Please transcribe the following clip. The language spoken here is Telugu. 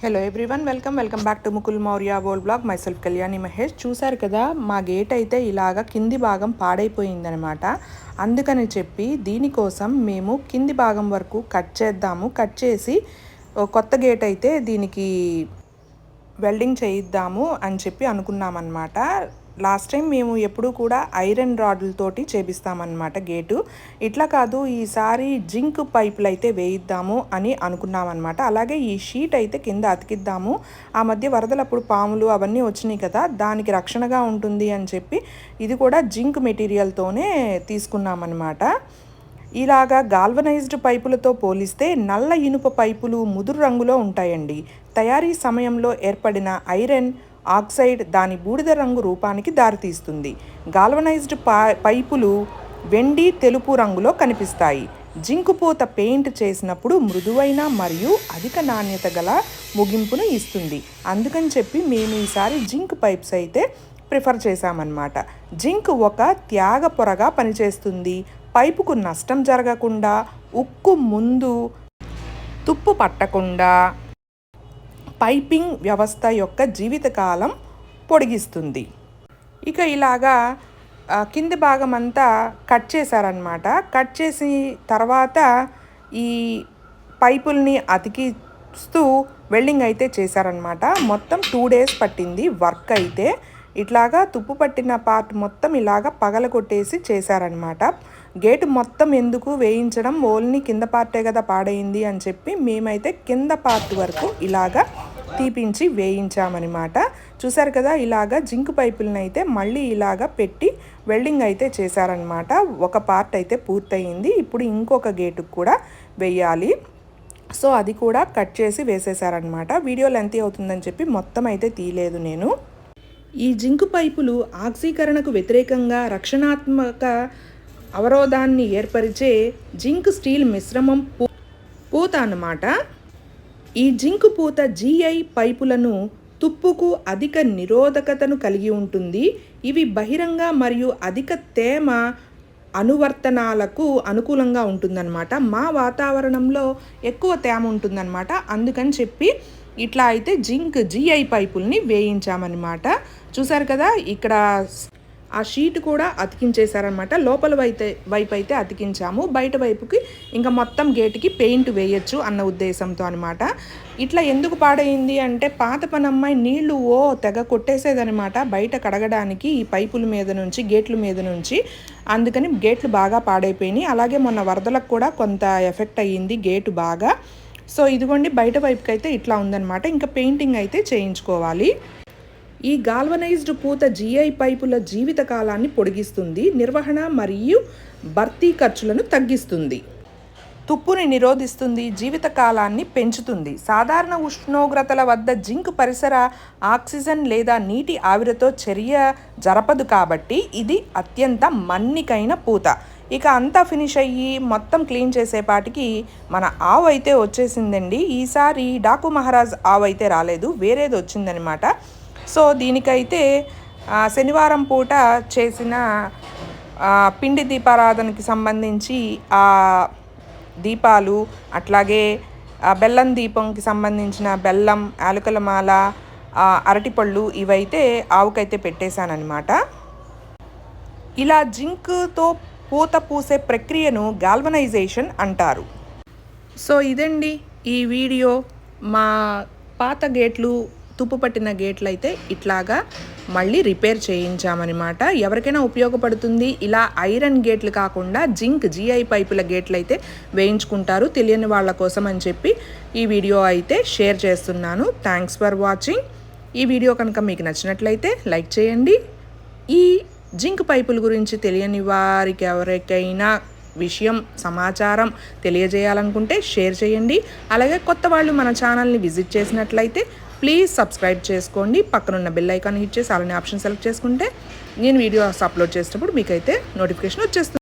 Hello everyone welcome welcome back to Mukul Maurya vlog myself Kalyani Mahesh చూశారు కదా మా గేట్ అయితే ఇలాగ కింది భాగం పాడైపోయిందనమాట అందుకని చెప్పి దీనికోసం మేము కింది భాగం వరకు కట్ చేద్దాము. కట్ చేసి కొత్త గేట్ అయితే దీనికి వెల్డింగ్ చేయిద్దాము అని చెప్పి అనుకున్నామన్నమాట. లాస్ట్ టైం మేము ఎప్పుడూ కూడా ఐరన్ రాడ్లతోటి చేపిస్తామన్నమాట గేటు. ఇట్లా కాదు ఈసారి జింక్ పైపులు అయితే వేయిద్దాము అని అనుకున్నామన్నమాట. అలాగే ఈ షీట్ అయితే కింద అతికిద్దాము. ఆ మధ్య వరదలప్పుడు పాములు అవన్నీ వచ్చినాయి కదా దానికి రక్షణగా ఉంటుంది అని చెప్పి ఇది కూడా జింక్ మెటీరియల్తోనే తీసుకున్నామన్నమాట. ఇలాగా గాల్వనైజ్డ్ పైపులతో పోలిస్తే నల్ల ఇనుప పైపులు ముదురు రంగులో ఉంటాయండి. తయారీ సమయంలో ఏర్పడిన ఐరన్ ఆక్సైడ్ దాని బూడిద రంగు రూపానికి దారితీస్తుంది. గాల్వనైజ్డ్ పైపులు వెండి తెలుపు రంగులో కనిపిస్తాయి. జింకుపోత పెయింట్ చేసినప్పుడు మృదువైన మరియు అధిక నాణ్యత గల ముగింపును ఇస్తుంది. అందుకని చెప్పి మేము ఈసారి జింక్ పైప్స్ అయితే ప్రిఫర్ చేశామన్నమాట. జింక్ ఒక త్యాగ పొరగా పనిచేస్తుంది. పైపుకు నష్టం జరగకుండా ఉక్కు ముందు తుప్పు పట్టకుండా పైపింగ్ వ్యవస్థ యొక్క జీవితకాలం పొడిగిస్తుంది. ఇక ఇలాగా కింది భాగం అంతా కట్ చేశారనమాట కట్ చేసి తర్వాత ఈ పైపుల్ని అతికిస్తూ వెల్డింగ్ అయితే చేశారనమాట మొత్తం టూ డేస్ పట్టింది వర్క్ అయితే. ఇట్లాగా తుప్పు పట్టిన పార్ట్ మొత్తం ఇలాగా పగల కొట్టేసి చేశారనమాట గేటు మొత్తం ఎందుకు వేయించడం ఓన్లీ కింద పార్టే కదా పాడైంది అని చెప్పి మేమైతే కింద పార్ట్ వరకు ఇలాగా తీపించి వేయించామన్నమాట చూసారు కదా ఇలాగా జింక్ పైపులను అయితే మళ్ళీ ఇలాగా పెట్టి వెల్డింగ్ అయితే చేశారనమాట ఒక పార్ట్ అయితే పూర్తయింది. ఇప్పుడు ఇంకొక గేటుకు కూడా వేయాలి. సో అది కూడా కట్ చేసి వేసేసారనమాట వీడియో లెంత్ అవుతుందని చెప్పి మొత్తం అయితే తీయలేదు నేను. ఈ జింకు పైపులు ఆక్సీకరణకు వ్యతిరేకంగా రక్షణాత్మక అవరోధాన్ని ఏర్పరిచే జింక్ స్టీల్ మిశ్రమం పూత అన్నమాట. ఈ జింక్ పూత జిఐ పైపులను తుప్పుకు అధిక నిరోధకతను కలిగి ఉంటుంది. ఇవి బహిరంగ మరియు అధిక తేమ అనువర్తనాలకు అనుకూలంగా ఉంటుందన్నమాట. మా వాతావరణంలో ఎక్కువ తేమ ఉంటుందన్నమాట. అందుకని చెప్పి ఇట్లా అయితే జింక్ జిఐ పైపుల్ని వేయించామన్నమాట. చూసారు కదా ఇక్కడ ఆ షీట్ కూడా అతికించేశారనమాట లోపల వైతే వైపు అయితే అతికించాము. బయట వైపుకి ఇంకా మొత్తం గేటుకి పెయింట్ వేయచ్చు అన్న ఉద్దేశంతో అనమాట ఇట్లా ఎందుకు పాడైంది అంటే పాత పనమ్మాయి నీళ్ళు ఓ తెగ కొట్టేసేదనమాట బయట కడగడానికి ఈ పైపుల మీద నుంచి గేట్ల మీద నుంచి. అందుకని గేట్లు బాగా పాడైపోయినాయి. అలాగే మొన్న వరదలకు కూడా కొంత ఎఫెక్ట్ అయ్యింది గేటు బాగా. సో ఇదిగోండి బయట వైపుకి అయితే ఇట్లా ఉందనమాట ఇంకా పెయింటింగ్ అయితే చేయించుకోవాలి. ఈ గాల్వనైజ్డ్ పూత జిఐ పైపుల జీవితకాలాన్ని పొడిగిస్తుంది నిర్వహణ మరియు భర్తీ ఖర్చులను తగ్గిస్తుంది. తుప్పుని నిరోధిస్తుంది జీవితకాలాన్ని పెంచుతుంది. సాధారణ ఉష్ణోగ్రతల వద్ద జింక్ పరిసర ఆక్సిజన్ లేదా నీటి ఆవిరితో చర్య జరపదు కాబట్టి ఇది అత్యంత మన్నికైన పూత. ఇక అంతా ఫినిష్ అయ్యి మొత్తం క్లీన్ చేసేపాటికి మన ఆవు అయితే వచ్చేసిందండి. ఈసారి డాకు మహారాజ్ ఆవు అయితే రాలేదు వేరేది వచ్చిందనమాట సో దీనికైతే శనివారం పూట చేసిన పిండి దీపారాధనకి సంబంధించి ఆ దీపాలు అట్లాగే బెల్లం దీపంకి సంబంధించిన బెల్లం యాలకుల మాల అరటిపళ్ళు ఇవైతే ఆవుకైతే పెట్టేశానమాట ఇలా జింక్తో పూత పూసే ప్రక్రియను గాల్వనైజేషన్ అంటారు. సో ఇదండి ఈ వీడియో. మా పాత గేట్లు తుప్పు పట్టిన గేట్లు అయితే ఇట్లాగా మళ్ళీ రిపేర్ చేయించామన్నమాట. ఎవరికైనా ఉపయోగపడుతుంది ఇలా ఐరన్ గేట్లు కాకుండా జింక్ జిఐ పైపుల గేట్లు అయితే వేయించుకుంటారు. తెలియని వాళ్ళ కోసం అని చెప్పి ఈ వీడియో అయితే షేర్ చేస్తున్నాను. థ్యాంక్స్ ఫర్ వాచింగ్ ఈ వీడియో కనుక మీకు నచ్చినట్లయితే లైక్ చేయండి. ఈ జింక్ పైపుల గురించి తెలియని వారికి ఎవరికైనా విషయం సమాచారం తెలియజేయాలనుకుంటే షేర్ చేయండి. అలాగే కొత్త వాళ్ళు మన ఛానల్ని విజిట్ చేసినట్లయితే ప్లీజ్ సబ్స్క్రైబ్ చేసుకోండి. పక్కనున్న బెల్ ఐకాన్ హిట్ చేసి అలానే ఆప్షన్ సెలెక్ట్ చేసుకుంటే నేను వీడియోస్ అప్లోడ్ చేసినప్పుడు మీకైతే నోటిఫికేషన్ వచ్చేస్తుంది.